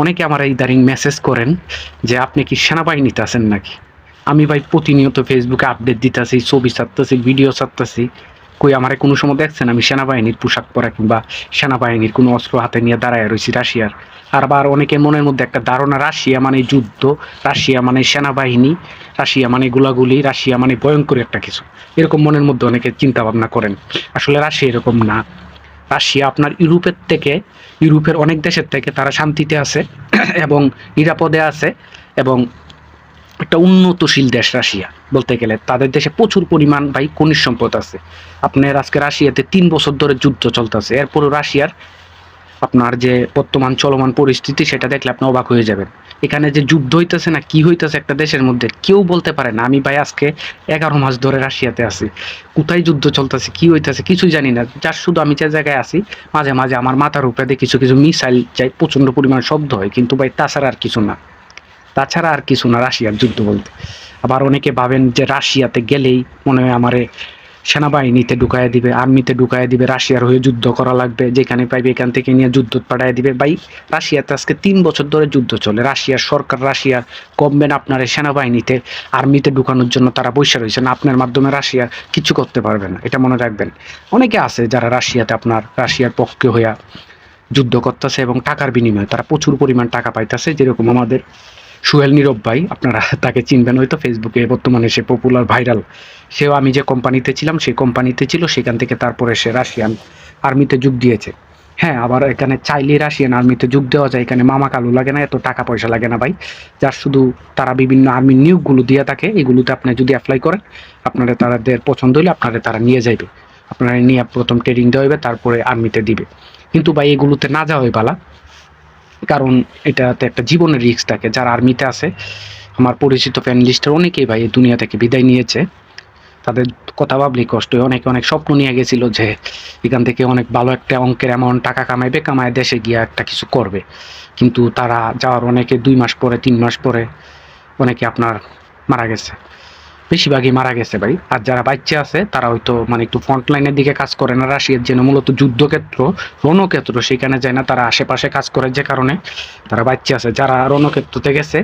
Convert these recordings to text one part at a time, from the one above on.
অনেকে আমার ইদারিং মেসেজ করেন যে, আপনি কি সেনাবাহিনীতে আছেন নাকি? আমি ভাই প্রতিনিয়ত ফেসবুকে আপডেট দিতেছি, ছবি ছাড়তেছি ভিডিও ছাড়তেছি। কই, আমার কোনো সময় দেখছেন? আমি সেনাবাহিনীর পোশাক পরা কিংবা সেনাবাহিনীর কোনো অস্ত্র হাতে নিয়ে দাঁড়ায় রয়েছি রাশিয়ার। আবার অনেকে মনের মধ্যে একটা ধারণা, রাশিয়া মানে যুদ্ধ, রাশিয়া মানে সেনাবাহিনী, রাশিয়া মানে গুলাগুলি, রাশিয়া মানে ভয়ঙ্কর একটা কিছু। এরকম মনের মধ্যে অনেকে চিন্তা ভাবনা করেন। আসলে রাশিয়া এরকম না। রাশিয়া আপনার ইউরোপের থেকে, ইউরোপের অনেক দেশের থেকে তারা শান্তিতে আছে এবং নিরাপদে আছে এবং একটা উন্নতশীল দেশ রাশিয়া বলতে গেলে। তাদের দেশে প্রচুর পরিমাণ ভাই খনিজ সম্পদ আছে। আপনার আজকে রাশিয়াতে তিন বছর ধরে যুদ্ধ চলতেছে। এরপরও রাশিয়ার আপনার যে বর্তমান চলমান পরিস্থিতি, সেটা দেখলে আপনি অবাক হয়ে যাবেন। এখানে যে যুদ্ধ হইতেছে না, কি হইতেছে একটা দেশের মধ্যে, কেউ বলতে পারে না। আমি ভাই আজকে এগারো মাস ধরে রাশিয়াতে আছি। কোথায় যুদ্ধ চলতেছে, কি হইতেছে, কিছুই জানি না। যার শুধু আমি যে জায়গায় আছি, মাঝে মাঝে আমার মাথার উপরে দিয়ে কিছু কিছু মিসাইল যাই প্রচণ্ড পরিমাণ শব্দ হয়। কিন্তু ভাই তাছাড়া আর কিছু না। তাছাড়া আর কিছু না রাশিয়ার যুদ্ধ বলতে। আবার অনেকে ভাবেন যে রাশিয়াতে গেলেই মনে হয় আমারে সেনাবাহিনীতে ঢুকায় দিবে, আর্মিতে ঢুকায় দিবে, রাশিয়ার হয়ে যুদ্ধ করা লাগবে, যেখানে পাইবে এখান থেকে নিয়ে যুদ্ধ পাঠায় দিবে। ভাই, রাশিয়াতে আজকে তিন বছর ধরে যুদ্ধ চলে। রাশিয়ার সরকার রাশিয়ার গভর্নমেন্ট আপনার সেনাবাহিনীতে, আর্মিতে ঢুকানোর জন্য তারা বসে রয়েছে না, আপনার মাধ্যমে রাশিয়া কিছু করতে পারবে না। এটা মনে রাখবেন। অনেকে আছে যারা রাশিয়াতে আপনার, রাশিয়ার পক্ষে হইয়া যুদ্ধ করতেছে এবং টাকার বিনিময়ে তারা প্রচুর পরিমাণ টাকা পাইতেছে, যেরকম আমাদের সুহেল নীরব ভাই, আপনারা তাকে চিনবেন হয়তো ফেসবুকে বর্তমানে সে পপুলার ভাইরাল সেও আমি যে কোম্পানিতে ছিলাম, সেই কোম্পানিতে ছিল, সেখান থেকে তারপরে সে রাশিয়ান আর্মিতে যোগ দিয়েছে। হ্যাঁ আবার এখানে চাইলে রাশিয়ান আর্মিতে যোগ দেওয়া যায়, এখানে মামা কালু লাগে না, এত টাকা পয়সা লাগে না ভাই। যার শুধু তারা বিভিন্ন আর্মির নিয়োগগুলো দিয়ে থাকে, এগুলোতে আপনি যদি অ্যাপ্লাই করেন, আপনারা তাদের পছন্দ হলে আপনারা তারা নিয়ে যাইবে। আপনারা নিয়ে প্রথম ট্রেনিং দেওয়া হবে তারপরে আর্মিতে দিবে। কিন্তু ভাই, এগুলোতে না যাওয়াই বালা কারণ এটাতে একটা জীবনের রিস্ক থাকে। যারা আর্মিতে আছে, আমার পরিচিত ফ্যান লিস্টের অনেকেই ভাই এই দুনিয়া থেকে বিদায় নিয়েছে। তাদের কথা ভাবলেই কষ্ট অনেকে অনেক স্বপ্ন নিয়ে গেছিল যে এখান থেকে অনেক ভালো একটা অঙ্কের অ্যামাউন্ট টাকা কামাইবে, কামায় দেশে গিয়ে একটা কিছু করবে। কিন্তু তারা যাওয়ার অনেকে দুই মাস পরে, তিন মাস পরে অনেকে আপনার মারা গেছে। বেশিরভাগই মারা গেছে ভাই। আর যারা বাচ্চা আছে, তারা হয়তো মানে একটু ফ্রন্ট লাইনের দিকে কাজ করে না। রাশিয়ার যেন মূলত যুদ্ধক্ষেত্র, রণক্ষেত্র, সেখানে যায় না, তারা আশেপাশে কাজ করে যে কারণে তারা বাচ্চা আছে। যারা রণক্ষেত্রতে গেছে,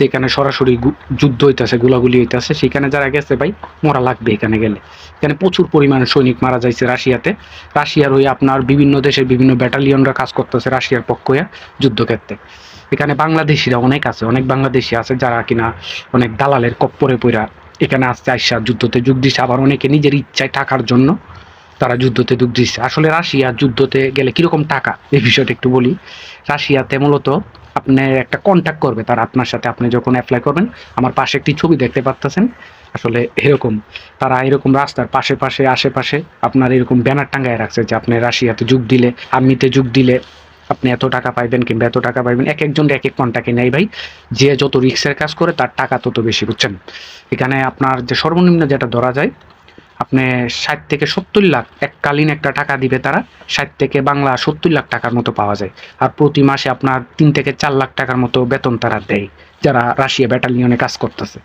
যেখানে সরাসরি যুদ্ধ হইতেছে, গুলাগুলি হইতেছে, সেখানে যারা গেছে ভাই, মরা লাগবে এখানে গেলে। এখানে প্রচুর পরিমাণ সৈনিক মারা যাইছে রাশিয়াতে। রাশিয়ার হয়ে আপনার বিভিন্ন দেশের বিভিন্ন ব্যাটালিয়নরা কাজ করতেছে রাশিয়ার পক্ষ হয়ে যুদ্ধক্ষেত্রে। এখানে বাংলাদেশিরা অনেক আছে, অনেক বাংলাদেশি আছে যারা কিনা অনেক দালালের কপ্পরে পইরা এখানে আসতে আইসা যুদ্ধতে যোগ দিছে, আবার অনেকে নিজের ইচ্ছায় টাকার জন্য তারা যুদ্ধতে যোগ দিচ্ছে আসলে রাশিয়া যুদ্ধতে গেলে কীরকম টাকা? এই বিষয়টা একটু বলি। রাশিয়াতে মূলত আপনি একটা কন্ট্যাক্ট করবে তারা আপনার সাথে। আপনি যখন অ্যাপ্লাই করবেন, আমার পাশে একটি ছবি দেখতে পারতেছেন। আসলে এরকম। তারা এরকম রাস্তার পাশে পাশে, আশেপাশে আপনার এরকম ব্যানার টাঙ্গায় রাখছে যে আপনি রাশিয়াতে যোগ দিলে, আর্মিতে যোগ দিলে আপনি এত টাকা পাইবেন কিংবা এত টাকা পাইবেন, এক একজন এক এক কন্ট্যাক্টে নেই ভাই। যে যত রিক্সের কাজ করে, তার টাকা তত বেশি, বুঝছেন? এখানে আপনার যে সর্বনিম্ন যেটা ধরা যায়, আপনি ষাট থেকে সত্তর লাখ, এককালীন একটা টাকা দিবে তারা, ষাট থেকে বাংলা সত্তর লাখ টাকার মতো পাওয়া যায়। আর প্রতি মাসে আপনার তিন থেকে চার লাখ টাকার মতো বেতন তারা দেয়, যারা রাশিয়া ব্যাটালিয়নে কাজ করতেছে।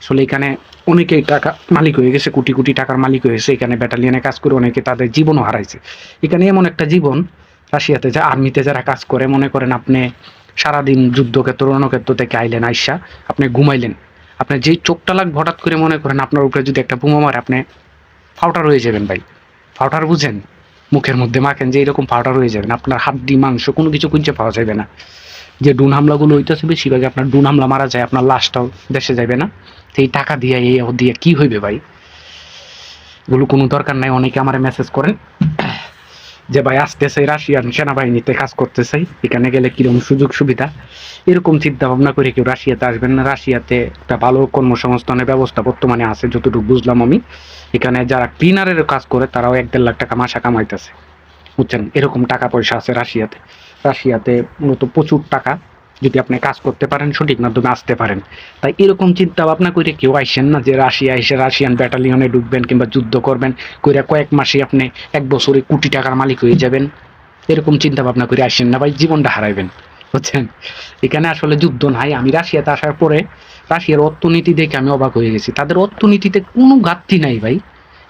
আসলে এখানে অনেকেই টাকা মালিক হয়ে গেছে, কোটি কোটি টাকার মালিক হয়ে গেছে, এখানে ব্যাটালিয়নে কাজ করে অনেকে তাদের জীবনও হারাইছে। এখানে এমন একটা জীবন রাশিয়াতে যা আর্মিতে যারা কাজ করে, মনে করেন আপনি সারাদিন যুদ্ধক্ষেত্র রণক্ষেত্র থেকে আইলেন, আইসা আপনি ঘুমাইলেন। আপনি যেই চোখটা লাগ হঠাৎ করে মনে করেন আপনার উপরে যদি একটা বোমা মারে, আপনি ফাউটার হয়ে যাবেন ভাই। ফাউটার বুঝেন, মুখের মধ্যে মাখেন যে এরকম ফাউটার হয়ে যাবেন। আপনার হাড্ডি, মাংস কোনো কিছু কুঞ্চে পাওয়া যাবে না। যে ডুন হামলাগুলো হইতেছে বেশিরভাগই আপনার ডুন হামলা মারা যায়, আপনার লাশটাও দেশে যাবে না। এই টাকা দিয়ে, এই দিয়ে কি হইবে ভাই? এগুলো কোনো দরকার নাই, অনেকে আমার মেসেজ করেন। যে ভাই আসতেছে রাশিয়ান সেনাবাহিনীতে কাজ করতেছে, এখানে গেলে কীরকম সুযোগ সুবিধা? এরকম চিন্তা ভাবনা করে কেউ রাশিয়াতে আসবেন না। রাশিয়াতে একটা ভালো কর্মসংস্থানের ব্যবস্থা বর্তমানে আছে, যতটুকু বুঝলাম আমি। এখানে যারা ক্লিনারের কাজ করে, তারাও এক দেড় লাখ টাকা মাসা কামাইতেছে। বুঝছেন? এরকম টাকা পয়সা আছে রাশিয়াতে। রাশিয়াতে মূলত প্রচুর টাকা যদি আপনি কাজ করতে পারেন, সঠিক মাধ্যমে আসতে পারেন। তাই এরকম চিন্তা ভাবনা করে কেউ আইসেন না যে রাশিয়া এসে রাশিয়ান ব্যাটালিয়নে ঢুকবেন কিংবা যুদ্ধ করবেন, কইরা কয়েক মাসে আপনি এক বছরে কোটি টাকার মালিক হয়ে যাবেন। এরকম চিন্তা ভাবনা করে আসেন না ভাই, জীবনটা হারাইবেন, বুঝছেন? এখানে আসলে যুদ্ধ নাই, আমি রাশিয়াতে আসার পরে রাশিয়ার অর্থনীতি দেখে আমি অবাক হয়ে গেছি। তাদের অর্থনীতিতে কোনো ঘাটতি নাই ভাই।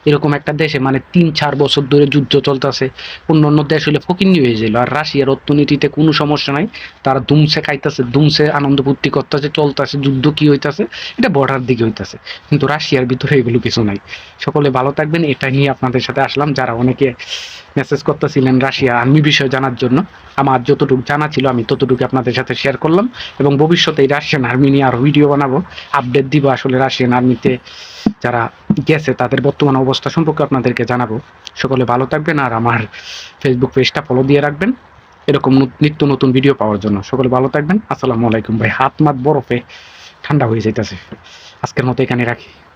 এরকম একটা দেশে মানে তিন, চার বছর ধরে যুদ্ধ চলতেছে, অন্য অন্য দেশ হলে ফকিন্নি হয়ে যাইলো। আর রাশিয়ার অর্থনীতিতে কোনো সমস্যা নাই, তারা দুমসে খাইতেছে, দুমসে আনন্দ ফুর্তি করতেছে, চলতেছে, যুদ্ধ কি হইতাছে, এটা বর্ডার দিকে হইতাছে। কিন্তু রাশিয়ার ভিতরে এগুলো কিছু নাই। সকলে ভালো থাকবেন, এটা নিয়ে আপনাদের সাথে আসলাম। যারা অনেকে মেসেজ করতেছিলেন রাশিয়া আর্মি বিষয়ে জানার জন্য, আমার যতটুকু জানা ছিল, আমি ততটুকু আপনাদের সাথে শেয়ার করলাম। এবং ভবিষ্যতে এই রাশিয়ান আর্মি নিয়ে আরও ভিডিও বানাবো আপডেট দিব আসলে রাশিয়ান আর্মিতে যারা গেছে, তাদের বর্তমান অবস্থা সম্পর্কে আপনাদেরকে জানাব। সকলে ভালো থাকবেন আর আমার ফেসবুক পেজটা ফলো দিয়ে রাখবেন। এরকম নত- নিত্য নতুন ভিডিও পাওয়ার জন্য। সকলে ভালো থাকবেন। আসসালামু আলাইকুম ভাই। হাত মাত বরফে ঠান্ডা হয়ে যাইতেছে। আজকের মতো এখানে রাখি।